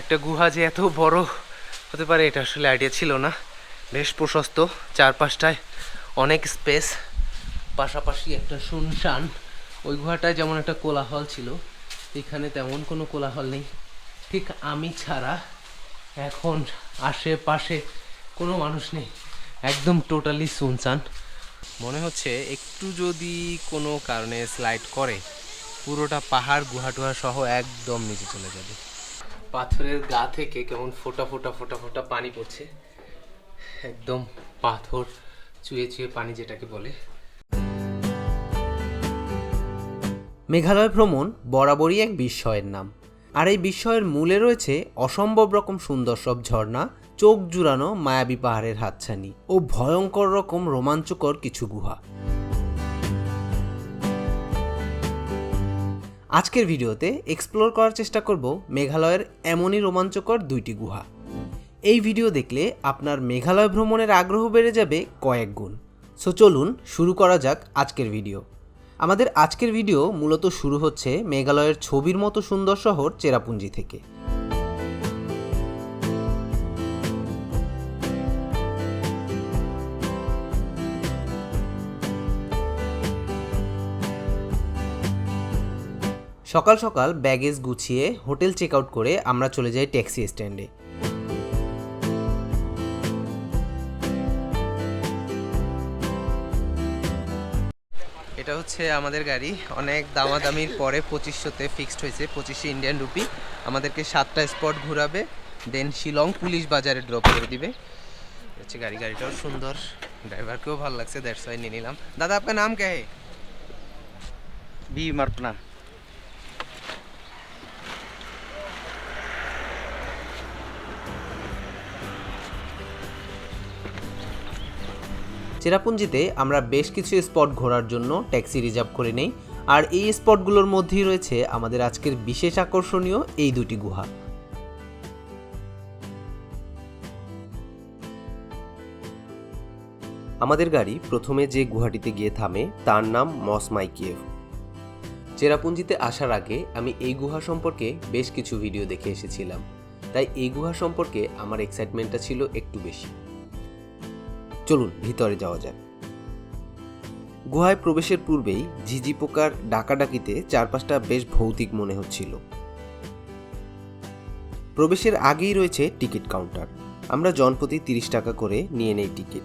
একটা গুহা যে এত বড়, হতে পারে এটা আসলে আইডিয়া ছিল না। বেশ প্রশস্ত, চারপাশটায় অনেক স্পেস পাশাপাশি একটা শুনশান। ওই গুহাটায় যেমন একটা কোলাহল ছিল, এখানে তেমন কোনো কোলাহল নেই। ঠিক আমি ছাড়া এখন আশেপাশে কোনো মানুষ নেই। একদম টোটালি শুনশান। মনে হচ্ছে একটু যদি কোনো কারণে স্লাইড করে, পুরোটা পাহাড়, গুহাটুহা সহ একদম নিচে চলে যাবে। পাথরের গা থেকে কেমন ফোটা ফোটা ফোটা ফোটা পানি পড়ছে। একদম পাথর চুয়ে চুয়ে পানি যেটাকে বলে। মেঘালয় ভ্রমণ বরাবরই এক বিস্ময়ের নাম। আর এই বিস্ময়ের মূলে রয়েছে অসম্ভব রকম সুন্দর সব ঝর্ণা, চোখ জুড়ানো মায়াবী পাহাড়ের হাতছানি ও ভয়ঙ্কর রকম রোমাঞ্চকর কিছু গুহা। আজকের ভিডিওতে এক্সপ্লোর করার চেষ্টা করব মেঘালয়ের এমনই রোমাঞ্চকর দুইটি গুহা। এই ভিডিও দেখলে আপনার মেঘালয় ভ্রমণের আগ্রহ বেড়ে যাবে কয়েক গুণ। সো চলুন শুরু করা যাক আজকের ভিডিও। আমাদের আজকের ভিডিও মূলত শুরু হচ্ছে মেঘালয়ের ছবির মতো সুন্দর শহর চেরাপুঞ্জি থেকে। সকাল সকাল ব্যাগেজ গুছিয়ে হোটেল চেক আউট করে আমরা চলে যাই ট্যাক্সি স্ট্যান্ডে এটা হচ্ছে আমাদের গাড়ি। অনেক দামাদামির পরে পঁচিশশোতে ফিক্সড হয়েছে, পঁচিশশো ইন্ডিয়ান রুপি আমাদেরকে সাতটা স্পট ঘোরাবে দেন শিলং পুলিশ বাজারে ড্রপ করে দিবে। হচ্ছে গাড়ি, গাড়িটাও সুন্দর। ড্রাইভারকেও ভালো লাগছে দ্যাটস নিয়ে নিলাম। দাদা, আপনার নাম কে? है बी চেরাপুঞ্জিতে আমরা বেশ কিছু স্পট ঘোরার জন্য ট্যাক্সি রিজার্ভ করে নেই। আর এই স্পটগুলোর মধ্যেই রয়েছে আমাদের আজকের বিশেষ আকর্ষণীয় এই দুটি গুহা। আমাদের গাড়ি প্রথমে যে গুহাটিতে গিয়ে থামে, তার নাম মস মাইকিয়েভ। চেরাপুঞ্জিতে আসার আগে আমি এই গুহা সম্পর্কে বেশ কিছু ভিডিও দেখে এসেছিলাম। তাই এই গুহা সম্পর্কে আমার এক্সাইটমেন্টটা ছিল একটু বেশি। চলুন ভিতরে যাওয়া যাক। গুহায় প্রবেশের পূর্বেই ঝিঝি পোকার ডাকাডাকিতে চারপাশটা বেশ ভৌতিক মনে হচ্ছিল। প্রবেশের আগেই রয়েছে টিকিট কাউন্টার। আমরা জনপ্রতি তিরিশ টাকা করে নিয়ে নেই টিকিট।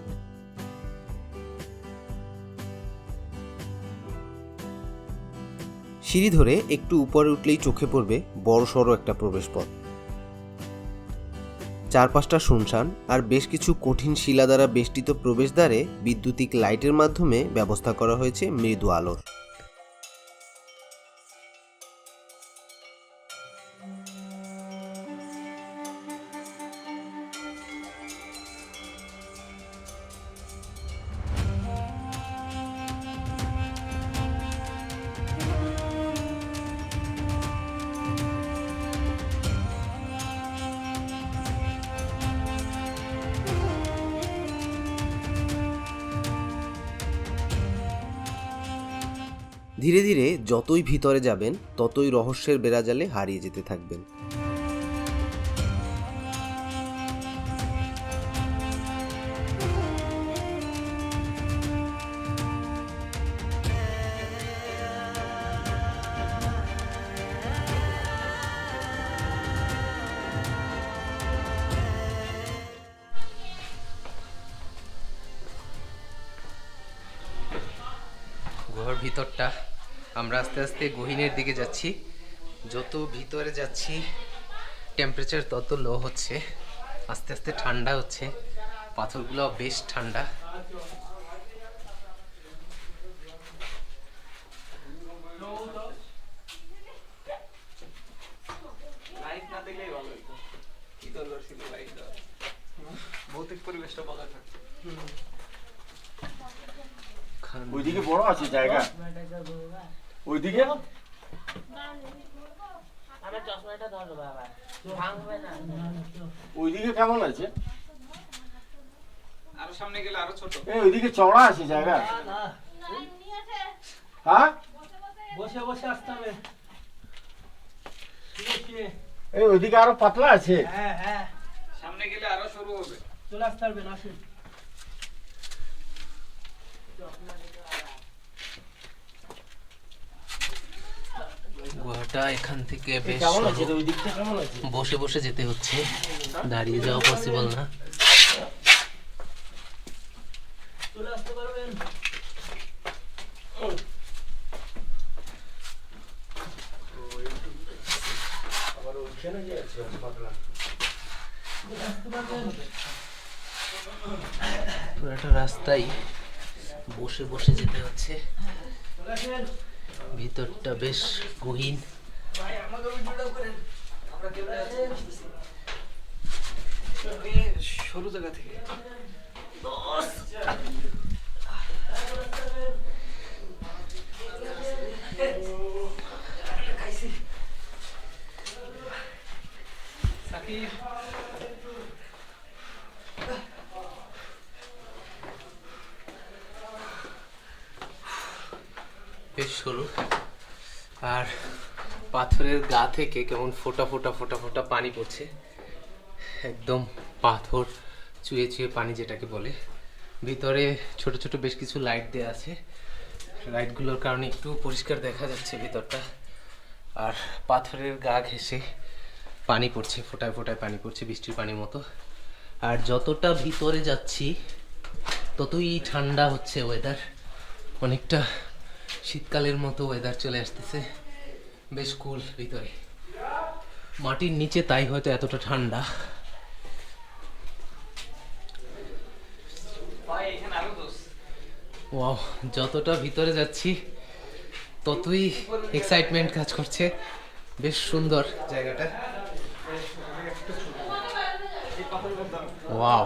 সিঁড়ি ধরে একটু উপরে উঠলেই চোখে পড়বে বড় সড়ো একটা প্রবেশপথ। চারপাশটা শুনশান আর বেশ কিছু কঠিন শিলা দ্বারা বেষ্টিত প্রবেশদ্বারে বিদ্যুতিক লাইটের মাধ্যমে ব্যবস্থা করা হয়েছে মৃদু আলোর। ধীরে ধীরে যতই ভিতরে যাবেন ততই রহস্যের বেড়াজালে হারিয়ে যেতে থাকবেন। ভিতরটা আমরা আস্তে আস্তে গহীনের দিকে যাচ্ছি। যত ভিতরে যাচ্ছি টেম্পারেচার তত লো হচ্ছে। আস্তে আস্তে ঠান্ডা হচ্ছে। পাথরগুলো বেশ ঠান্ডা। ভৌতিক পরিবেশটা বজায় থাকে ওইদিকে বড় আছে জায়গা। ওইদিকে? আমার চশমাটা ধরো বাবা। ওইদিকে কেমন আছে? আরও সামনে গেলে আরও ছোট। এই ওইদিকে চড়া আছে জায়গা? হ্যাঁ? বসে বসে আসতে হবে। এই ওইদিকে আরও পাতলা আছে? হ্যাঁ হ্যাঁ। সামনে গেলে আরও শুরু হবে। চলে আসতে পারবেন আসুন। গুহাটা এখান থেকে বেশ বসে বসে যেতে হচ্ছে। দাঁড়িয়ে যাওয়া পসিবল না। পুরোটা রাস্তায় বসে বসে যেতে হচ্ছে। ভিতরটা বেশ গহীন। সরু জায়গা থেকে বেশ সরু আর পাথরের গা থেকে কেমন ফোটা ফোটা ফোটা ফোটা পানি পড়ছে। একদম পাথর চুয়ে চুয়ে পানি যেটাকে বলে। ভিতরে ছোট ছোট বেশ কিছু লাইট দেওয়া আছে। লাইটগুলোর কারণে একটু পরিষ্কার দেখা যাচ্ছে ভিতরটা। আর পাথরের গা ঘেঁষে পানি পড়ছে, ফোটায় ফোটায় পানি পড়ছে বৃষ্টির পানির মতো। আর যতটা ভিতরে যাচ্ছি, ততই ঠান্ডা হচ্ছে ওয়েদার অনেকটা শীতকালের মতো ওয়েদার চলে আসতেছে। বেশ কুল ভিতরে। মাটির নিচে তাই হয়তো এতটা ঠান্ডা। ওয়াও যতটা ভিতরে যাচ্ছি ততই এক্সাইটমেন্ট কাজ করছে। বেশ সুন্দর জায়গাটা। ওয়াও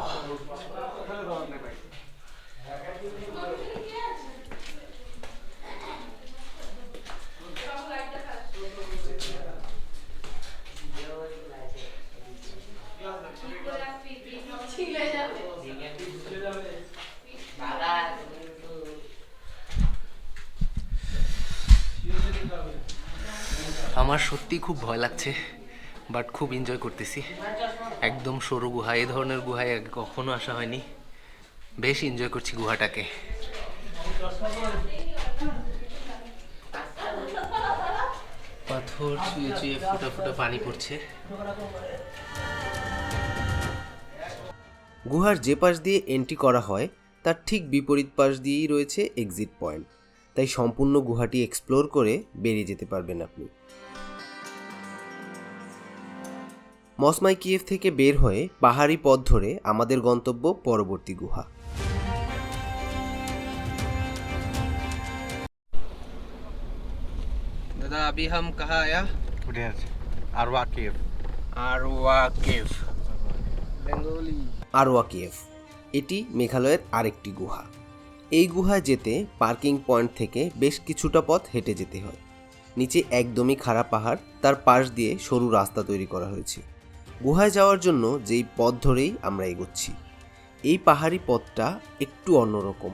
আমার সত্যি খুব ভয় লাগছে বাট খুব এনজয় করতেছি। একদম সরু গুহা এই ধরনের গুহায় কখনো আসা হয়নি। বেশ এনজয় করছি গুহাটাকে। পাথর চুয়ে চুয়ে ফুটা ফুটা পানি পড়ছে। গুহার যে পাশ দিয়ে এন্ট্রি করা হয়, তার ঠিক বিপরীত পাশ দিয়েই রয়েছে এক্সিট পয়েন্ট তাই সম্পূর্ণ গুহাটি এক্সপ্লোর করে বেরিয়ে যেতে পারবেন আপনি। মসমাই কিয়েভ থেকে বের হয়ে পাহাড়ি পথ ধরে আমাদের গন্তব্য পরবর্তী গুহা দাদা अभी हम कहाँ आया উঠে আছে Arwah cave Arwah cave Bengali Arwah cave এটি মেঘালয়ের আরেকটি গুহা এই গুহায় যেতে পার্কিং পয়েন্ট থেকে বেশ কিছুটা পথ হেঁটে যেতে হয় নিচে একদমই খাড়া পাহাড় তার পাশ দিয়ে সরু রাস্তা তৈরি করা হয়েছে গুহায় যাওয়ার জন্য যেই পথ ধরেই আমরা এগোচ্ছি, এই পাহাড়ি পথটা একটু অন্যরকম।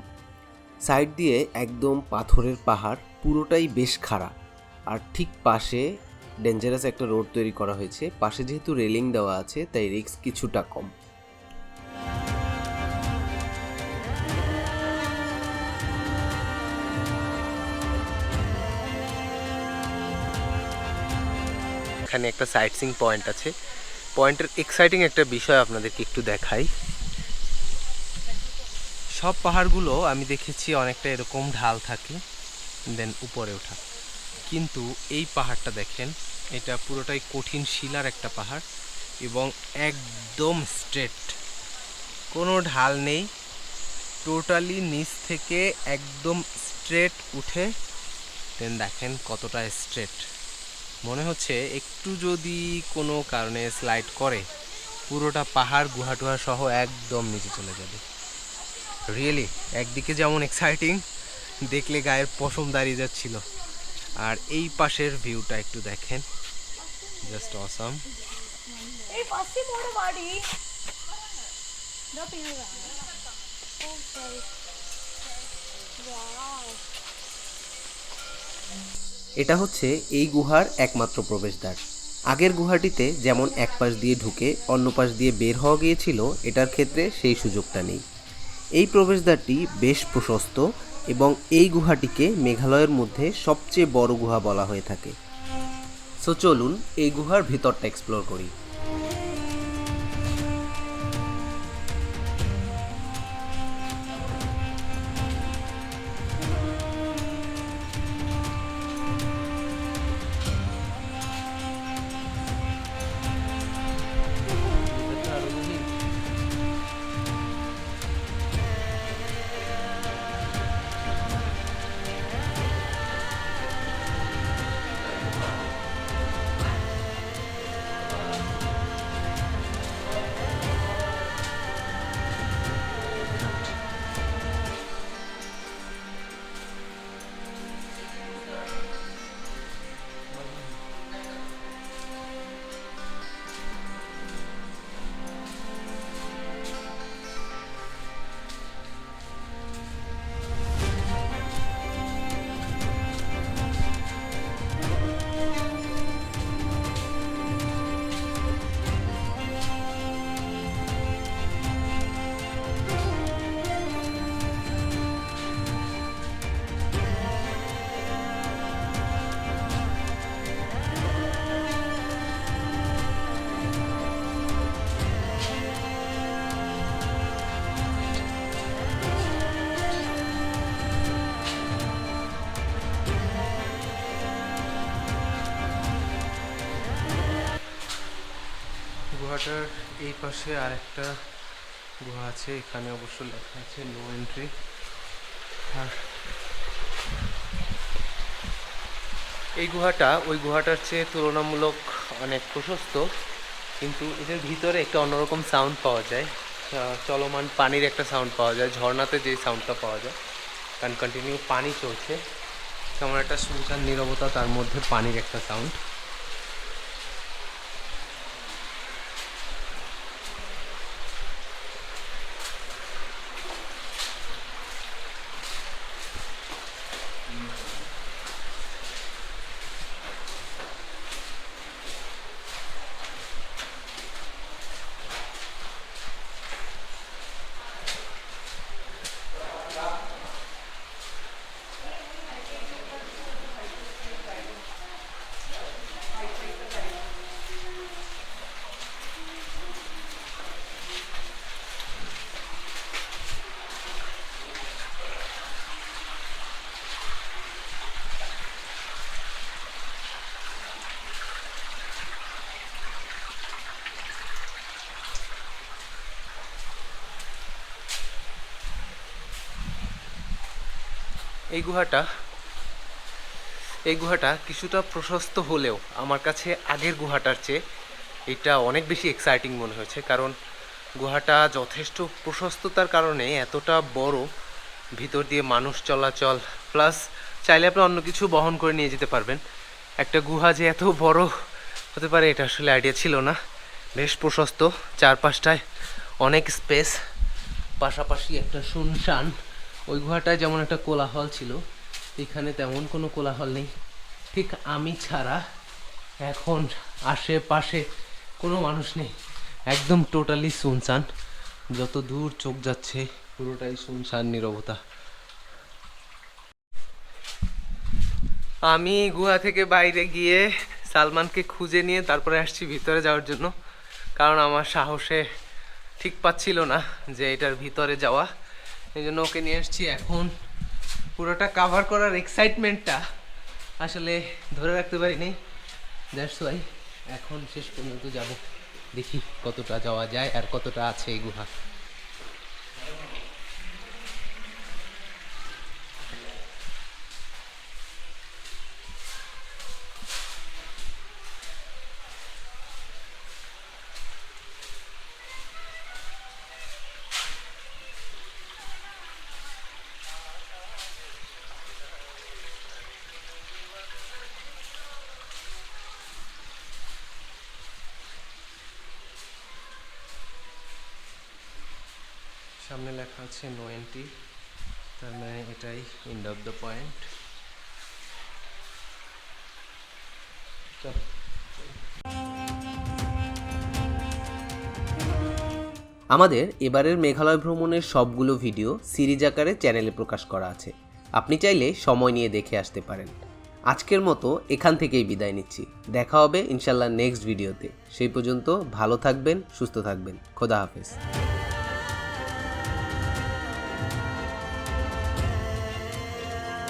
সাইড দিয়ে একদম পাথরের পাহাড়, পুরোটাই বেশ খাড়া। আর ঠিক পাশে ডেঞ্জারাস একটা রোড তৈরি করা হয়েছে। পাশে যেহেতু রেলিং দেওয়া আছে, তাই রিস্ক কিছুটা কম। এখানে একটা সাইট সিং পয়েন্ট আছে। পয়েন্টের এক্সাইটিং একটা বিষয় আপনাদেরকে একটু দেখাই। সব পাহাড়গুলো আমি দেখেছি অনেকটা এরকম ঢাল থাকে দেন উপরে ওঠা। কিন্তু এই পাহাড়টা দেখেন, এটা পুরোটাই কঠিন শিলার একটা পাহাড় এবং একদম স্ট্রেট কোনো ঢাল নেই টোটালি নিচ থেকে একদম স্ট্রেট উঠে দেন দেখেন কতটা স্ট্রেট মনে হচ্ছে একটু যদি কোনো কারণে স্লাইড করে পুরোটা পাহাড় গুহাটুহা সহ একদম নিচে চলে যাবে। রিয়েলি একদিকে যেমন এক্সাইটিং দেখলে গায়ের পশম দাঁড়িয়ে যাচ্ছিল। আর এই পাশের ভিউটা একটু দেখেন। জাস্ট অসাম এই এটা হচ্ছে এই গুহার একমাত্র প্রবেশদ্বার। আগের গুহাটিতে যেমন এক পাশ দিয়ে ঢুকে অন্য পাশ দিয়ে বের হওয়া গিয়েছিল, এটার ক্ষেত্রে সেই সুযোগটা নেই। এই প্রবেশদ্বারটি বেশ প্রশস্ত এবং এই গুহাটিকে মেঘালয়ের মধ্যে সবচেয়ে বড় গুহা বলা হয়ে থাকে। সো চলুন এই গুহার ভিতরটা এক্সপ্লোর করি। গুহাটার এই পাশে আরেকটা গুহা আছে, এখানে অবশ্য লেখা আছে নো এন্ট্রি আর এই গুহাটা, ওই গুহাটার চেয়ে তুলনামূলক অনেক প্রশস্ত, কিন্তু এদের ভিতরে একটা অন্যরকম সাউন্ড পাওয়া যায়। চলমান পানির একটা সাউন্ড পাওয়া যায়, ঝর্ণাতে যে সাউন্ডটা পাওয়া যায়। কারণ কন্টিনিউ পানি চলছে কেমন একটা শুনশান নীরবতা তার মধ্যে পানির একটা সাউন্ড এই গুহাটা এই গুহাটা কিছুটা প্রশস্ত হলেও আমার কাছে আগের গুহাটার চেয়ে এটা অনেক বেশি এক্সাইটিং মনে হয়েছে। কারণ গুহাটা যথেষ্ট প্রশস্ততার কারণে এতটা বড়, ভিতর দিয়ে মানুষ চলাচল প্লাস চাইলে আপনি অন্য কিছু বহন করে নিয়ে যেতে পারবেন। একটা গুহা যে এত বড় হতে পারে, এটা আসলে আইডিয়া ছিল না। বেশ প্রশস্ত, চারপাশটায় অনেক স্পেস পাশাপাশি একটা শুনশান। ওই গুহাটায় যেমন একটা কোলাহল ছিল, এখানে তেমন কোনো কোলাহল নেই। ঠিক আমি ছাড়া এখন আশেপাশে কোনো মানুষ নেই। একদম টোটালি শুনশান। যত দূর চোখ যাচ্ছে, পুরোটাই শুনশান নীরবতা। আমি গুহা থেকে বাইরে গিয়ে সালমানকে খুঁজে নিয়ে তারপরে আসছি ভিতরে যাওয়ার জন্য। কারণ আমার সাহসে ঠিক পাচ্ছিল না যে এটার ভিতরে যাওয়া। এই জন্য ওকে নিয়ে আসছি এখন। পুরোটা কাভার করার এক্সাইটমেন্টটা আসলে ধরে রাখতে পারিনি। দ্যাটস ওয়াই এখন শেষ পর্যন্ত যাব। দেখি কতটা যাওয়া যায় আর কতটা আছে এই গুহা। সামনে লেখা আছে নো এন্ট্রি তার মানে এটাই ইন্ড অফ দ্য পয়েন্ট আমাদের এবারের মেঘালয় ভ্রমণের সবগুলো ভিডিও সিরিজ আকারে চ্যানেলে প্রকাশ করা আছে। আপনি চাইলে সময় নিয়ে দেখে আসতে পারেন। আজকের মতো এখান থেকেই বিদায় নিচ্ছি। দেখা হবে ইনশাল্লাহ নেক্সট ভিডিওতে সেই পর্যন্ত ভালো থাকবেন, সুস্থ থাকবেন। খোদা হাফেজ।